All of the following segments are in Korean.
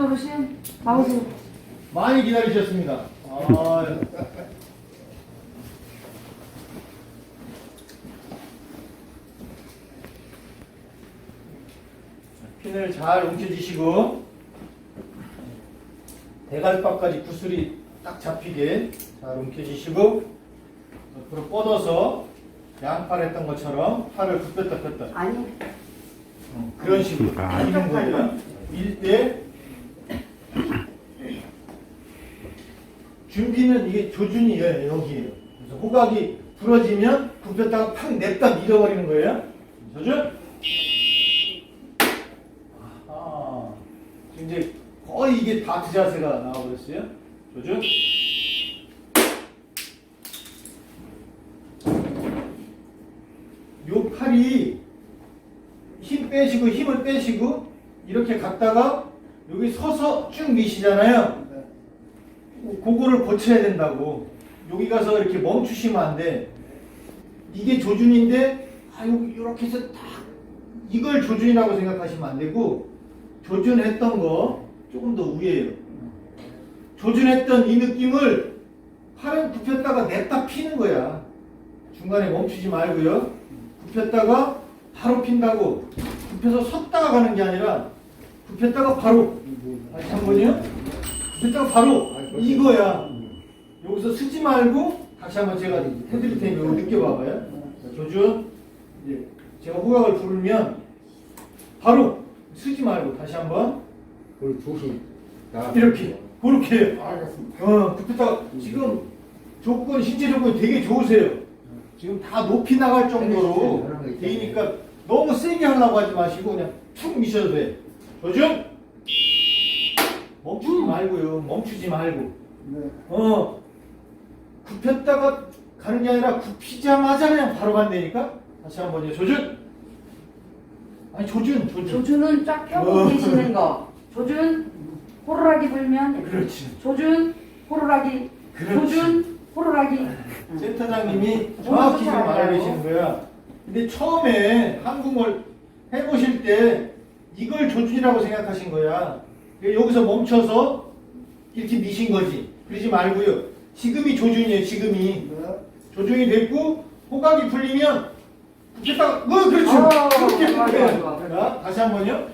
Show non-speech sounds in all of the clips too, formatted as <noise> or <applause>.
어르신 나오세요. 많이 기다리셨습니다. 아, 핀을 잘 움켜쥐시고 대갈박까지 구슬이 딱 잡히게 잘 움켜쥐시고 옆으로 뻗어서 양팔 했던 것처럼 팔을 굽혔다 폈다 아니 어, 그런 식으로 아. 밀는 거예요. 밀때 준비는 이게 조준이에요. 여기에요. 그래서 호각이 부러지면 굽혔다가 팍 냈다 밀어버리는 거예요. 조준. 아, 이제 거의 이게 다트 자세가 나와버렸어요. 조준. 요 팔이 힘 빼시고 힘을 빼시고 이렇게 갔다가 여기 서서 쭉 미시잖아요. 그거를 고쳐야 된다고. 여기 가서 이렇게 멈추시면 안 돼. 이게 조준인데 아 여기 이렇게 해서 딱 이걸 조준이라고 생각하시면 안 되고 조준했던 거 조금 더 위에요. 조준했던 이 느낌을 팔을 굽혔다가 냈다 피는 거야. 중간에 멈추지 말고요. 굽혔다가 바로 핀다고 굽혀서 섰다가 가는 게 아니라 굽혔다가 바로 다시 한 번요. 굽혔다가 바로 이거야. 여기서 쓰지 말고 다시 한번 제가 해드릴 테니까 이거 느껴봐봐요. 자, 조준. 이제 제가 호각을 부르면 바로 쓰지 말고 다시 한번 그걸 조심. 이렇게 그렇게. 알겠습니다. 어, 굽혔다가 지금 조건 신체 조건이 되게 좋으세요. 지금 다 높이 나갈 정도로 되니까 너무 세게 하려고 하지 마시고 그냥 툭 미셔도 돼. 조준. 멈추지 말고요. 멈추지 말고. 네. 어, 굽혔다가 가는 게 아니라 굽히자마자 그냥 바로 간다니까? 다시 한 번요. 조준! 아니, 조준, 조준. 조준은 쫙 펴고 어. 계시는 거. 조준 호루라기 불면 그렇지. 조준 호루라기 그렇지. 조준 호루라기 센터장님이 정확히 지금 말하고 계시는 거야. 근데 처음에 한국말 해보실 때 이걸 조준이라고 생각하신 거야. 여기서 멈춰서 이렇게 미신 거지. 그러지 말고요. 지금이 조준이에요, 지금이. 네. 조준이 됐고, 호각이 풀리면, 굽혔다가, 어, 그렇죠. 어, 그렇게 그렇게. 좋아, 좋아. 자, 다시 한 번요.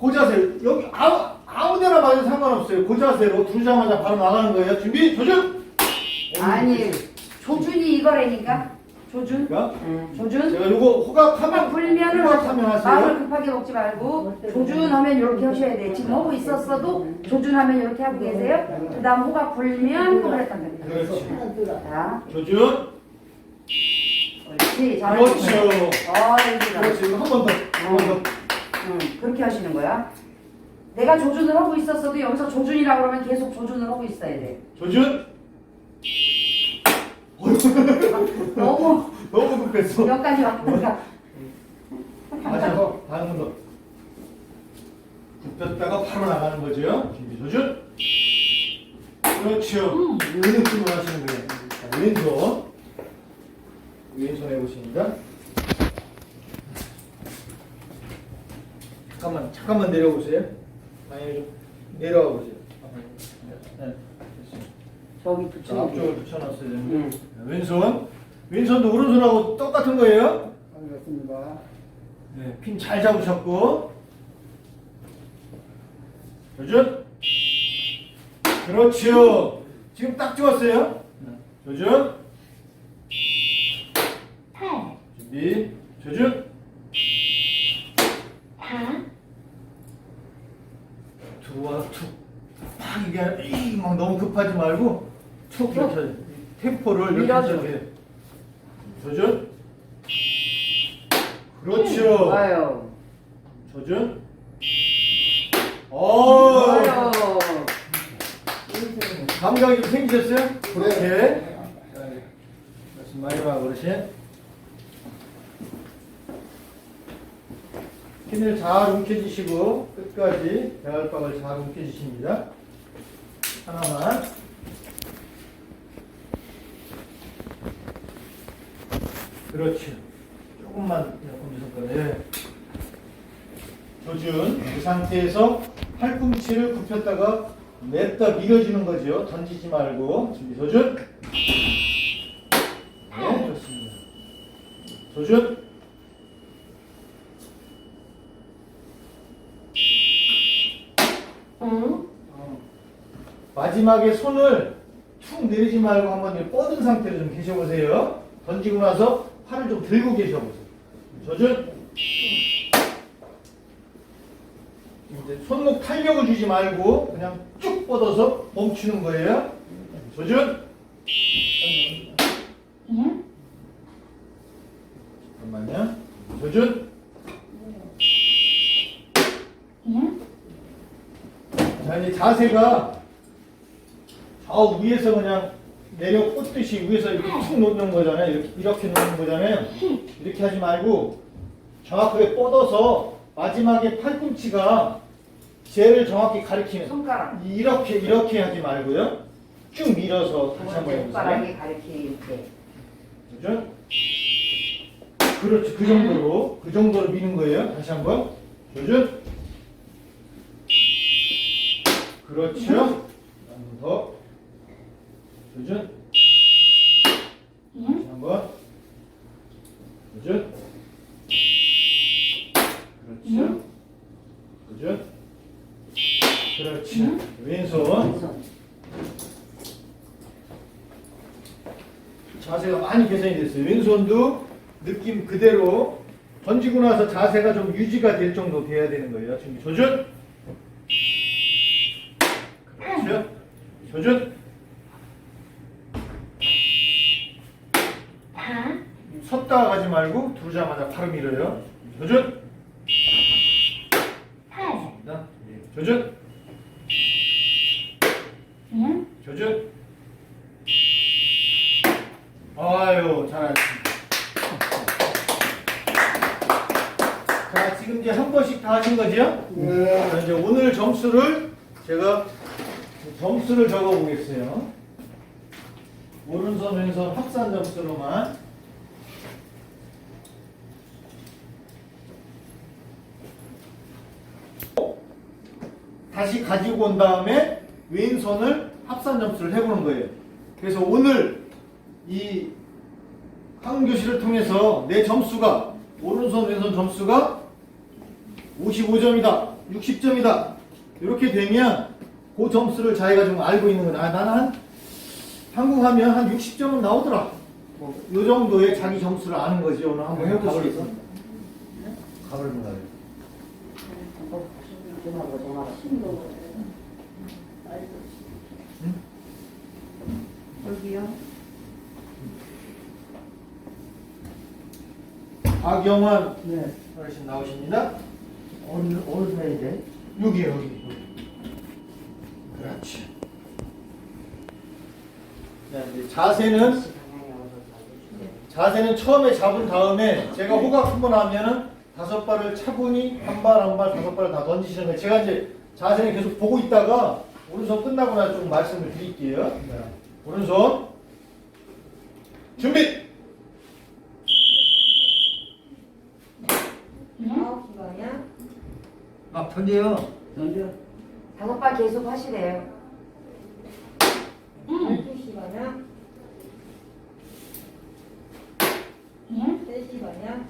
그 자세. 여기 아무, 아무 데나 맞아도 상관없어요. 그 자세로 들자마자 바로 나가는 거예요. 준비, 조준! 아니 조준이 이거라니까 조준 그러니까 응, 조준 제가 요거 호각하면, 호각 불면은 호각하면 마음을 하세요. 급하게 먹지 말고 조준하면 이렇게 하셔야 돼. 지금 하고 있었어도 조준하면 이렇게 하고 계세요. 그 다음 호각 불면 그랬단 말이야. 그렇지. 자, 조준. 그렇지. 그렇죠. 어, 여기다. 그렇지. 이거 한번 더. 한 번 더. 응, 그렇게 하시는 거야. 내가 조준을 하고 있었어도 여기서 조준이라고 그러면 계속 조준을 하고 있어야 돼. 조준. 너무 너무 급했어. 여기까지 왔다가 번. 다음 번. 굽혔다가 바로 나가는 거죠. 준비 조준. 그렇죠. 이 느낌으로 하시는 거예요. 자, 왼손. 왼손 해보십니다. 잠깐만, 잠깐만 내려보세요. 아니, 좀 내려와 보세요. 네. 자, 붙여. 앞쪽을 붙여놨어야 되는데. 응. 자, 왼손. 왼손도 오른손하고 똑같은 거예요. 알겠습니다. 네, 핀 잘 잡으셨고. 조준. 그렇죠. 지금 딱 좋았어요. 조준. 준비. 조준. 두와 툭. 팍 이게 에이, 막 너무 급하지 말고 툭 이렇게 템포를 이렇게 밀어줘. 조준. 그렇죠. 아유. 조준. 어. 감각이 좀 생기셨어요? 그렇게. 네. 말씀 마지막 어르신. 핀을 잘 움켜쥐시고 끝까지 대갈박을 잘 움켜주십니다. 하나만. 그렇죠. 조금만 엄지손가락. 예. 조준. 그 상태에서 팔꿈치를 굽혔다가 냈다 밀어주는 거죠. 던지지 말고 준비 소준. 네, 좋습니다. 소준. 응? 마지막에 손을 툭 내리지 말고 한번 뻗은 상태로 좀 계셔보세요. 던지고 나서 팔을 좀 들고 계셔보세요. 조준. 이제 손목 탄력을 주지 말고 그냥 쭉 뻗어서 멈추는 거예요. 조준. 응? 잠깐만요. 조준. 응? 자, 이제 자세가 좌우 위에서 그냥 내려 꽂듯이 위에서 이렇게 툭 놓는 거잖아요. 이렇게, 이렇게 놓는 거잖아요. 이렇게 하지 말고 정확하게 뻗어서 마지막에 팔꿈치가 쟤를 정확히 가리키는 손가락. 이렇게 이렇게 하지 말고요. 쭉 밀어서 다시 한번 해보세요. 손가락이 가리킬 때. 그죠? 그렇지 그 정도로 그 정도로 미는 거예요. 다시 한번 조준. 그렇죠. 한번 더. 조준. 응? 한번. 조준. 그렇죠. 조준. 그렇지. 왼손. 손. 자세가 많이 개선이 됐어요. 왼손도 느낌 그대로 던지고 나서 자세가 좀 유지가 될 정도 돼야 되는 거예요. 준비 조준. 그렇죠. 조준. 섰다가 가지 말고 두르자마자 바로 밀어요. 조준. 자, 조준. 응? 조준. 아유, 잘하셨습니다. 자, 지금 이제 한 번씩 다 하신 거죠? 네. 자, 이제 오늘 점수를 제가 점수를 적어 보겠어요. 오른손, 왼손 합산 점수로만. 다시 가지고 온 다음에 왼손을 합산 점수를 해보는 거예요. 그래서 오늘 이 학교실을 통해서 내 점수가 오른손 왼손 점수가 55점이다, 60점이다 이렇게 되면 그 점수를 자기가 좀 알고 있는 거다. 아, 나는 한 한국 하면 한 60점은 나오더라. 뭐 이 정도의 자기 점수를 아는 거지. 오늘 한번 해보시겠어? 가을 문화요. 여기요. 박영환 네. 어르신 나오십니다. 어느, 어느 사이에 돼? 여기요, 여기. 그렇지. 자, 이제 자세는 자세는 처음에 잡은 다음에 제가 호각 한번 하면은 다섯 발을 차분히 한 발 한 발 다섯 발을 다 던지시는 거예요. 제가 이제 자세는 계속 보고 있다가 오른손 끝나고 나서 좀 말씀을 드릴게요. 네. 오른손 준비. 아홉 시 방향, 막 던져요. 던져. 다섯 발 계속 하시래요. 열두 시 방향, 응? 세시 방향,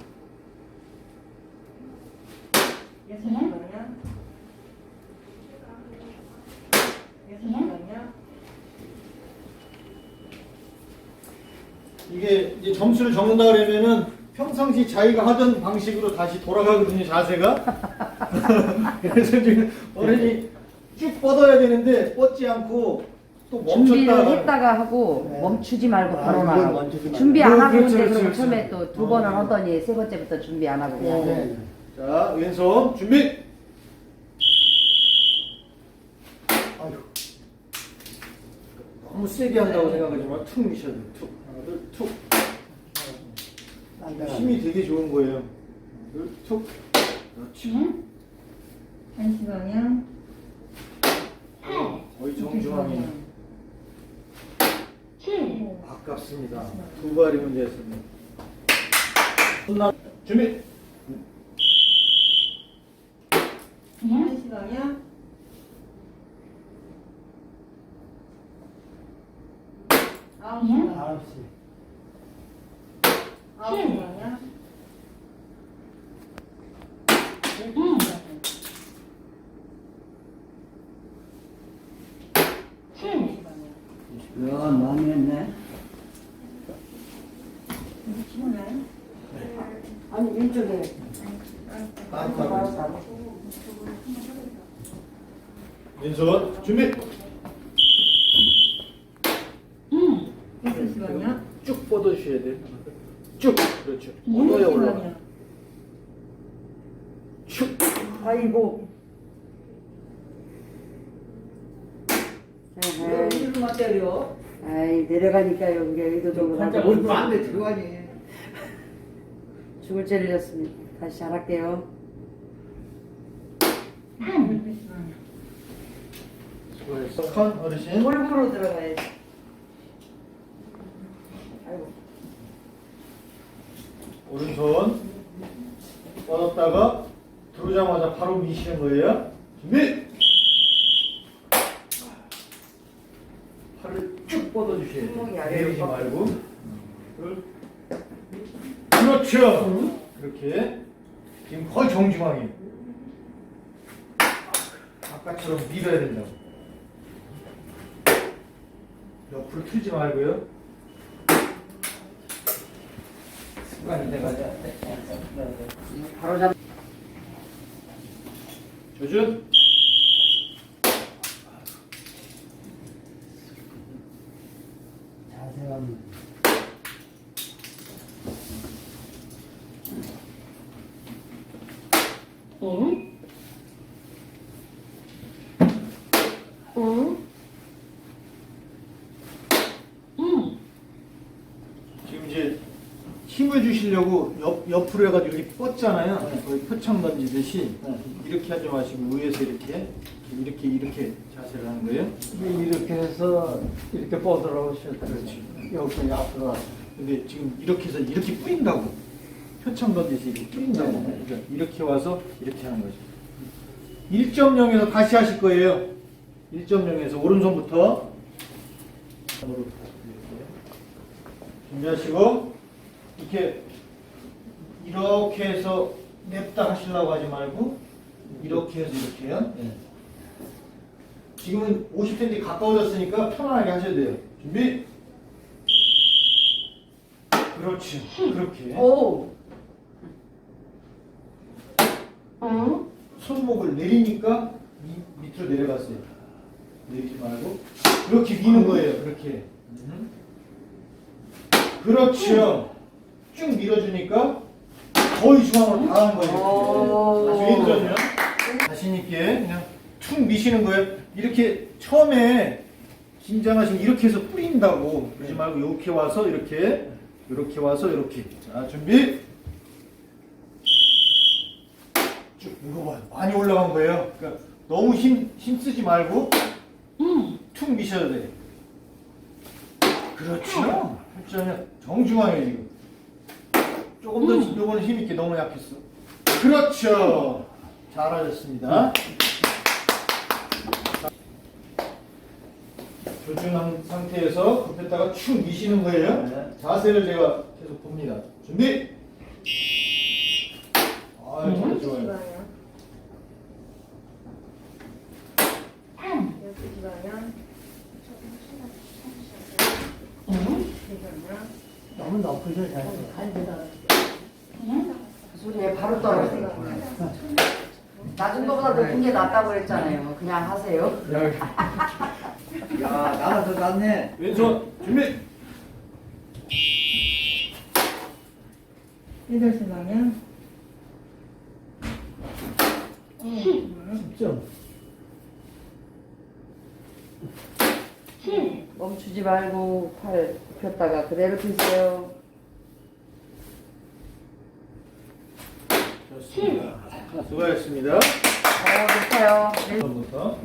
시 응? 방향, 이게 이제 점수를 적는다 그러면은 평상시 자기가 하던 방식으로 다시 돌아가거든요 자세가 <laughs> 그래서 지금 어른이 쭉 뻗어야 되는데 뻗지 않고 또 준비를 멈췄다가 했다가 하고 네. 멈추지 말고 아, 바로 이걸 나가고 멈추지 말고. 준비 안 하고 그렇죠, 그렇죠, 그럼 처음에 그렇죠. 또두 어. 번을 하더니 세 번째부터 준비 안 하고 그냥 네. 자 왼손 준비. 아유 너무 세게 한다고 생각하지 마툭 미셔야 돼툭. 하나 둘툭. 힘이 되게 좋은 거예요. 둘 툭. 그렇지. 응? 한시 방향, 거의 정중앙이 칠. 아깝습니다. 두 발이 문제였습니다. 준비. 응? 시간이야? 아홉 시간. 아홉 시. 아홉 시간이야? 준비. 여섯 시 방향. 쭉 뻗어주셔야 돼요. 쭉. 그렇죠. 뻗어야 시 올라가. 쭉. 아이고 왜 우리만 때려? 아이 내려가니까 여기가 의도적으로 하고 얼마 안돼 들어가니. 죽을 죄를 졌습니다 다시 잘할게요 열 칸 어르신. 골고루 들어가야지 아이고 오른손 뻗었다가 들어오자마자 바로 미시는 거예요. 준비. 팔을 쭉 뻗어주셔야 손목이 돼요. 아래로 내리지 뻗고. 말고. 그렇죠. 그렇게 지금 거의 정중앙이에요. 아까처럼 밀어야 된다고. 옆으로 틀지 말고요. 습관이 돼가지고. 바로 잡 조준. 자세가 지금 이제 힘을 주시려고 옆, 옆으로 해가지고 이렇게 뻗잖아요. 거의 표창 던지듯이 이렇게 하지 마시고 위에서 이렇게 이렇게 이렇게 자세를 하는 거예요. 이렇게 해서 이렇게 뻗어오셨다. 그렇지. 여기 앞으로 와서. 근데 지금 이렇게 해서 이렇게 뿌린다고 표창 던지듯이 이렇게 뿌린다고 그러니까 이렇게 와서 이렇게 하는 거죠. 1.0에서 다시 하실 거예요. 1.0에서 오른손부터 준비하시고 이렇게 이렇게 해서 냅다 하시려고 하지 말고 이렇게 해서 이렇게요. 예. 지금은 50cm 가까워졌으니까 편안하게 하셔야 돼요. 준비. 그렇지. 그렇게. 오 손목을 내리니까 미, 밑으로 내려갔어요. 내리지 말고 이렇게 미는 거예요. 그렇게. 음. 그렇죠. 쭉 밀어주니까 거의 중앙으로 다 하는 거예요. 오. 다시 왼손이요. 자신 있게 그냥 툭 미시는 거예요. 이렇게 처음에 긴장하시면 이렇게 해서 뿌린다고 그러지 말고 이렇게 와서 이렇게 이렇게 와서 이렇게. 자 준비. 쭉 물어봐요. 많이 올라간 거예요. 그러니까 너무 힘, 힘 쓰지 말고 툭 미셔야 돼. 그렇죠. 했잖아요 정중앙에 지금 조금 더 요거는 힘 있게 너무 약했어 그렇죠 잘하셨습니다 조준한 상태에서 급했다가 축 미시는 거예요. 네. 자세를 제가 계속 봅니다. 준비. 아, 좋아요, 시 좋아요. 방향. 세 방향. 너무 높으셔 잘. 그 소리에 바로 떨어져 낮은 거보다 높은 게 낫다고 그랬잖아요 그냥 하세요 야, 나가 더 낫네. 왼손 준비. 여덟 시 방향. 좀. 멈추지 말고 팔 굽혔다가 그대로 펴세요 좋습니다. 수고하셨습니다. 어 좋아요 왼손부터.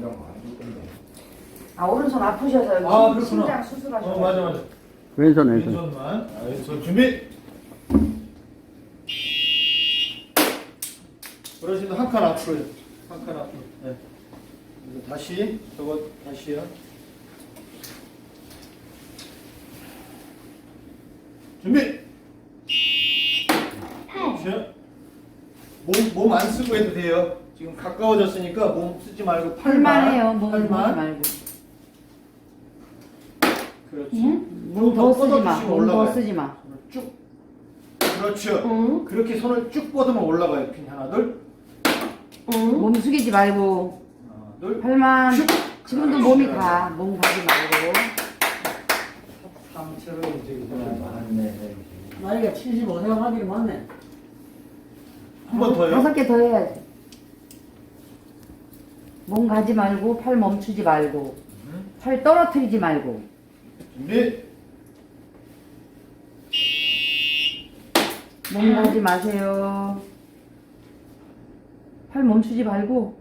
아 오른손 아프셔서 아, 그렇구나. 심장 수술하셔서 어, 맞아, 맞아. 왼손 왼손 왼손만. 아, 왼손 준비. 어르신도 한칸 앞으로요. 한 칸 앞으로. 네. 다시 저거 다시요. 준비. 몸 몸 안 쓰고 해도 돼요. 지금 가까워졌으니까 몸 쓰지 말고 팔만. 팔만 해요. 몸 쓰지 팔만. 말고. 그렇지. 몸더 쓰지 마. 뻗어주시면 몸더 올라가요. 쓰지 마. 쭉. 그렇죠. 그렇게 손을 쭉 뻗으면 올라가요. 핀 하나 둘. 몸 숙이지 말고. 하나 둘. 팔만. 슉. 지금도 몸이 가. 몸 가지 말고. 상체로 움직이면 많네. 나이가 75세 하기로 맞네. 한번 더요. 다섯 개 더 해야지. 몸 가지 말고 팔 멈추지 말고 팔 떨어뜨리지 말고 준비. 몸 가지 마세요. 팔 멈추지 말고